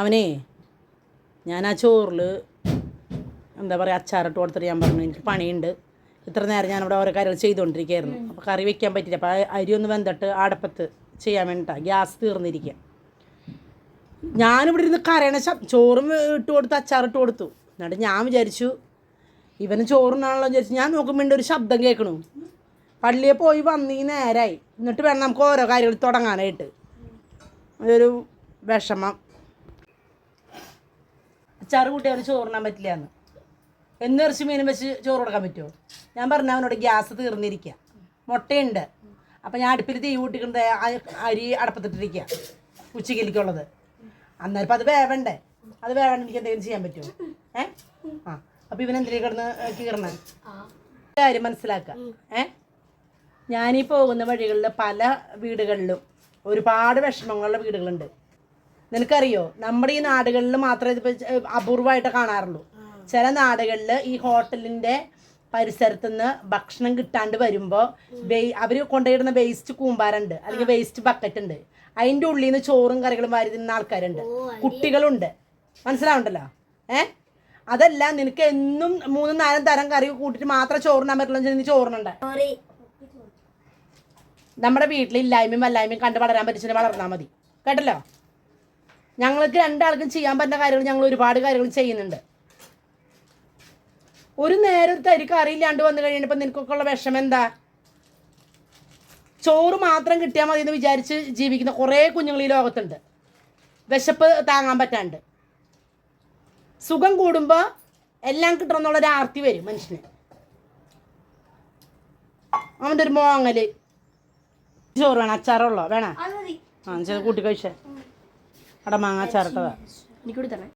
അവനേ ഞാൻ ആ ചോറിൽ എന്താ പറയുക അച്ചാറിട്ട് കൊടുത്തിട്ട് ഞാൻ പറഞ്ഞു എനിക്ക് പണിയുണ്ട്. ഇത്ര നേരം ഞാൻ അവിടെ ഓരോ കാര്യങ്ങൾ ചെയ്തുകൊണ്ടിരിക്കുകയായിരുന്നു. അപ്പോൾ കറി വെക്കാൻ പറ്റില്ല അപ്പോൾ അരി ഒന്ന് വെന്തിട്ട് അടപ്പത്ത് ചെയ്യാൻ വേണ്ടിയിട്ടാണ് ഗ്യാസ് തീർന്നിരിക്കുക ഞാനിവിടെ ഇരുന്ന് കരയണ ചോറും ഇട്ട് കൊടുത്ത് അച്ചാറിട്ട് കൊടുത്തു. എന്നിട്ട് ഞാൻ വിചാരിച്ചു ഇവന് ചോറിനാണല്ലോ വിചാരിച്ചു. ഞാൻ നോക്കുമ്പോൾ ഒരു ശബ്ദം കേൾക്കണു പള്ളിയിൽ പോയി വന്നീ നേരായി. എന്നിട്ട് വേണം നമുക്ക് ഓരോ കാര്യങ്ങൾ തുടങ്ങാനായിട്ട്. ഒരു വിഷമം. അച്ചാറ് കൂട്ടി അവന് ചോറിനാൻ പറ്റില്ല എന്ന് എന്ന് ഇറച്ചി മീനും വെച്ച് ചോറ് കൊടുക്കാൻ പറ്റുമോ ഞാൻ പറഞ്ഞ അവനോട് ഗ്യാസ് തീർന്നിരിക്കുക മുട്ടയുണ്ട്. അപ്പം ഞാൻ അടുപ്പിൽ തീ കൂട്ടിക്കുന്നത് അരി അടപ്പത്തിട്ടിരിക്കുക ഉച്ചക്കിലേക്കുള്ളത്. അന്നേരം അത് വേവണ്ടേ? അത് വേവണ്ട എനിക്ക് എന്തെങ്കിലും ചെയ്യാൻ പറ്റുമോ ഏ? ആ. അപ്പം ഇവൻ എന്തിലേക്ക് കിടന്ന് കീറണ? കാര്യം മനസ്സിലാക്കുക ഏ? ഞാനീ പോകുന്ന വഴികളിൽ പല വീടുകളിലും ഒരുപാട് വിഷമങ്ങളുള്ള വീടുകളുണ്ട്. നിനക്കറിയോ? നമ്മുടെ ഈ നാടുകളിൽ മാത്രമേ ഇതിപ്പോൾ അപൂർവമായിട്ട് കാണാറുള്ളൂ. ചില നാടുകളിൽ ഈ ഹോട്ടലിന്റെ പരിസരത്ത് നിന്ന് ഭക്ഷണം കിട്ടാണ്ട് വരുമ്പോൾ അവർ കൊണ്ടുപോയിടുന്ന വേസ്റ്റ് കൂമ്പാരുണ്ട് അല്ലെങ്കിൽ വേസ്റ്റ് ബക്കറ്റ് ഉണ്ട്. അതിന്റെ ഉള്ളിൽ നിന്ന് ചോറും കറികളും വാരി തിന്ന ആൾക്കാരുണ്ട്. കുട്ടികളുണ്ട്. മനസ്സിലാവുണ്ടല്ലോ? ഏ? അതല്ല നിനക്ക് എന്നും മൂന്നും നാലും തരം കറി കൂട്ടിട്ട് മാത്രം ചോറിനാൻ പറ്റില്ല നീ ചോറിനുണ്ട് നമ്മുടെ വീട്ടിൽ ഇല്ലായ്മയും വല്ലായ്മയും കണ്ട് വളരാൻ പറ്റിച്ചിട്ട് വളർന്നാൽ മതി. കേട്ടല്ലോ? ഞങ്ങൾക്ക് രണ്ടാൾക്കും ചെയ്യാൻ പറ്റുന്ന കാര്യങ്ങൾ ഞങ്ങൾ ഒരുപാട് കാര്യങ്ങൾ ചെയ്യുന്നുണ്ട്. ഒരു നേരം തരിക്ക് അറിയില്ലാണ്ട് വന്നു കഴിഞ്ഞപ്പോൾ നിനക്കൊക്കെ ഉള്ള വിഷമം എന്താ? ചോറ് മാത്രം കിട്ടിയാൽ മതി എന്ന് വിചാരിച്ച് ജീവിക്കുന്ന കുറേ കുഞ്ഞുങ്ങൾ ഈ ലോകത്തുണ്ട്. വിശപ്പ് താങ്ങാൻ പറ്റാണ്ട്. സുഖം കൂടുമ്പോൾ എല്ലാം കിട്ടണം എന്നുള്ളൊരു ആർത്തി വരും മനുഷ്യന്. അവന്റെ ഒരു മോങ്ങൽ. ചോറ് വേണം? അച്ചാറുള്ളോ? വേണ? ആ ചെറു കൂട്ടി കഴിച്ചേ. അവിടെ മാങ്ങ അച്ചാറിട്ടതാ എനിക്കൂടി തന്നെ